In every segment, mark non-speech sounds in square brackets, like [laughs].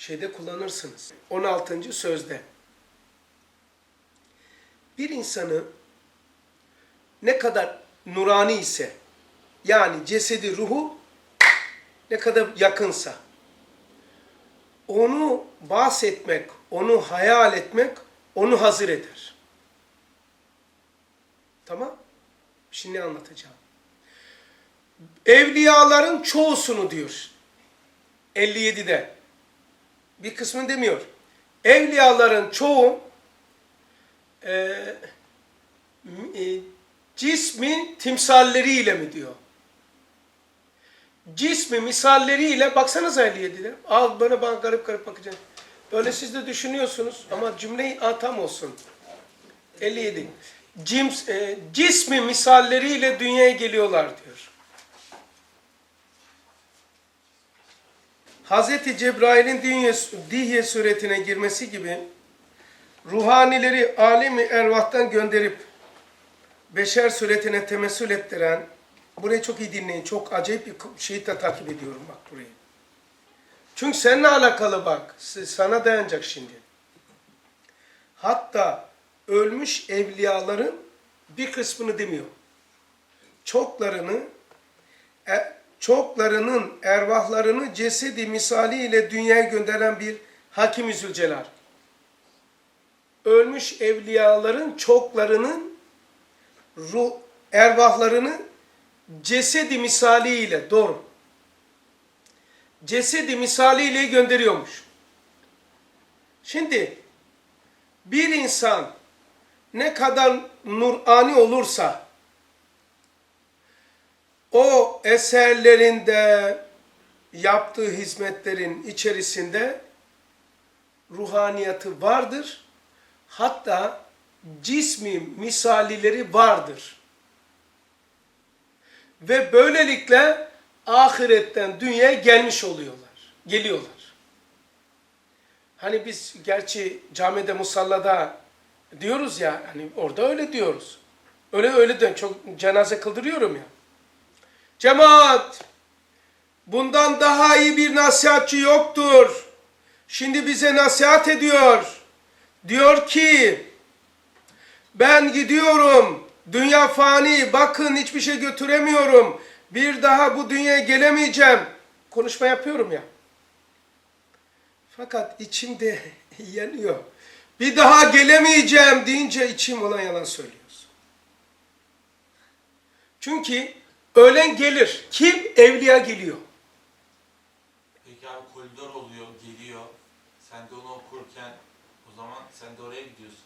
şeyde kullanırsınız. 16. sözde. Bir insanı ne kadar nurani ise yani cesedi ruhu ne kadar yakınsa onu bahsetmek, onu hayal etmek onu hazır eder. Tamam? Şimdi anlatacağım. Evliyaların çoğusunu diyor. 57'de. Bir kısmını demiyor. Evliyaların çoğu e, e, cismi timsalleriyle mi diyor? Cismi misalleriyle baksanıza 57'de. Al böyle bana garip garip bakacaksın. Böyle siz de düşünüyorsunuz ama cümleyi a, tam olsun. 57. Cims, e, cismi misalleriyle dünyaya geliyorlar diyor. Hz. Cebrail'in Dihye, Dihye suretine girmesi gibi ruhanileri alemi ervahtan gönderip beşer suretine temessül ettiren, burayı çok iyi dinleyin, çok acayip bir şeyi de takip ediyorum bak burayı. Çünkü seninle alakalı bak, sana dayanacak şimdi. Hatta ölmüş evliyaların bir kısmını demiyor. Çoklarını, çoklarının ervahlarını cesedi misali ile dünyaya gönderen bir Hakim-i Zülcelal. Ölmüş evliyaların çoklarının ruh, ervahlarını cesedi misali ile doğru. Cesedi misali ile gönderiyormuş. Şimdi bir insan ne kadar nurani olursa o eserlerinde yaptığı hizmetlerin içerisinde ruhaniyatı vardır. Hatta cismi misalileri vardır. Ve böylelikle ahiretten dünyaya gelmiş oluyorlar. Geliyorlar. Hani biz gerçi camide musallada diyoruz ya hani orada öyle diyoruz. Öyle öyle de çok cenaze kıldırıyorum ya. Cemaat bundan daha iyi bir nasihatçı yoktur. Şimdi bize nasihat ediyor. Diyor ki ben gidiyorum. Dünya fani. Bakın hiçbir şey götüremiyorum. Bir daha bu dünyaya gelemeyeceğim. Konuşma yapıyorum ya. Fakat içimde [laughs] yanıyor. Bir daha gelemeyeceğim deyince içim olan yalan söylüyorsun. Çünkü ölen gelir. Kim? Evliya geliyor. Peki abi koridor oluyor, geliyor. Sen de onu okurken o zaman sen de oraya gidiyorsun.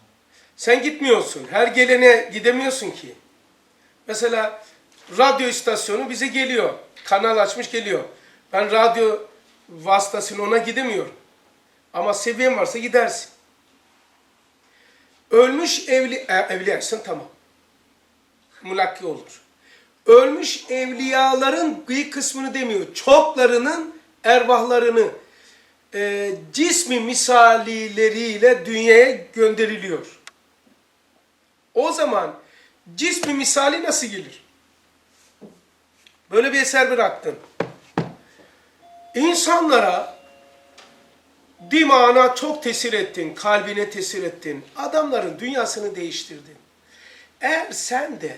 Sen gitmiyorsun. Her gelene gidemiyorsun ki. Mesela radyo istasyonu bize geliyor. Kanal açmış geliyor. Ben radyo vasıtasıyla ona gidemiyorum. Ama seviyen varsa gidersin. Ölmüş evli, e, tamam. Mulakki olur. Ölmüş evliyaların bir kısmını demiyor. Çoklarının ervahlarını e, cismi misalileriyle dünyaya gönderiliyor. O zaman cismi misali nasıl gelir? Böyle bir eser bıraktın. İnsanlara dimağına çok tesir ettin, kalbine tesir ettin. Adamların dünyasını değiştirdin. Eğer sen de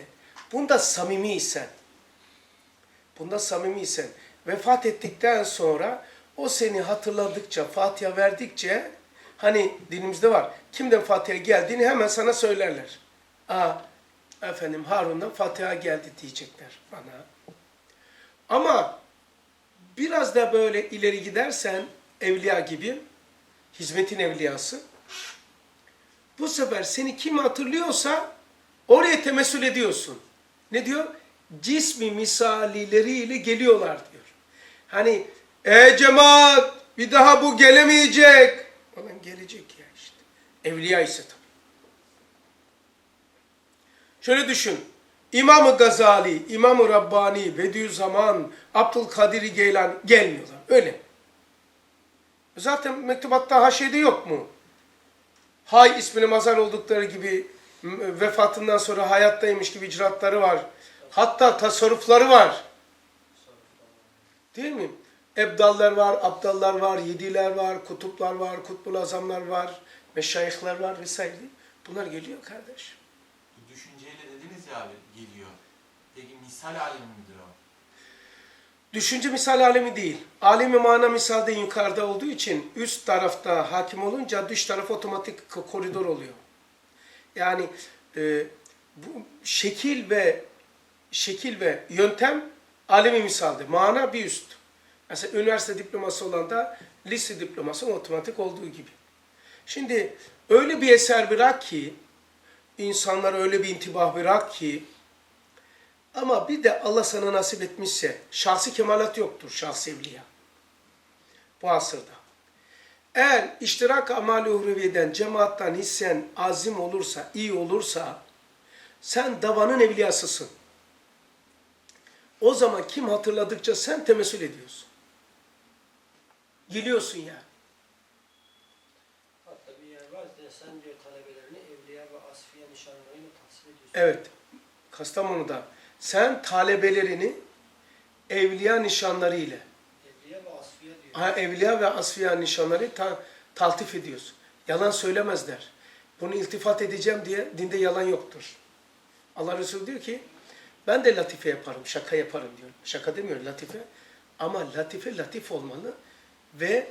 bunda samimiysen, bunda samimiysen, vefat ettikten sonra o seni hatırladıkça, Fatiha verdikçe, hani dilimizde var, kimden Fatiha geldiğini hemen sana söylerler. Aa, efendim Harun'dan Fatiha geldi diyecekler bana. Ama biraz da böyle ileri gidersen evliya gibi, hizmetin evliyası, bu sefer seni kim hatırlıyorsa oraya temessül ediyorsun. Ne diyor? Cismi misalileriyle geliyorlar diyor. Hani e cemaat bir daha bu gelemeyecek. Olan gelecek ya işte. Evliya ise tabii. Şöyle düşün. İmam-ı Gazali, İmam-ı Rabbani, Bediüzzaman, Abdülkadir Geylan gelmiyorlar. Öyle. Zaten mektubatta haşiyede yok mu? Hay ismini mazar oldukları gibi vefatından sonra hayattaymış gibi icraatları var. Hatta tasarrufları var. Değil mi? Ebdallar var, abdallar var, yediler var, kutuplar var, kutbul azamlar var, meşayihler var vesaire. Bunlar geliyor kardeş. Bu düşünceyle dediniz ya abi geliyor. Peki misal alemi midir o? Düşünce misal alemi değil. Alemi mana misalde yukarıda olduğu için üst tarafta hakim olunca dış taraf otomatik koridor oluyor. Yani e, bu şekil ve şekil ve yöntem alemi misalde. Mana bir üst. Mesela üniversite diploması olan da lise diploması otomatik olduğu gibi. Şimdi öyle bir eser bırak ki insanlar öyle bir intibah bırak ki ama bir de Allah sana nasip etmişse şahsi kemalat yoktur şahsi evliya. Bu asırda. Eğer iştirak amali uhreviyeden, cemaattan hissen azim olursa, iyi olursa sen davanın evliyasısın. O zaman kim hatırladıkça sen temessül ediyorsun. Geliyorsun ya. Hatta bir yer var diye sen diyor talebelerini evliya ve asfiye nişanlarıyla tahsil ediyorsun. Evet. Kastamonu'da. Sen talebelerini evliya nişanları ile Evliya ve asfiye diyor. Ha, evliya ve asfiya nişanları ta, taltif ediyoruz. Yalan söylemezler. Bunu iltifat edeceğim diye dinde yalan yoktur. Allah Resulü diyor ki ben de latife yaparım, şaka yaparım diyor. Şaka demiyor latife. Ama latife latif olmalı ve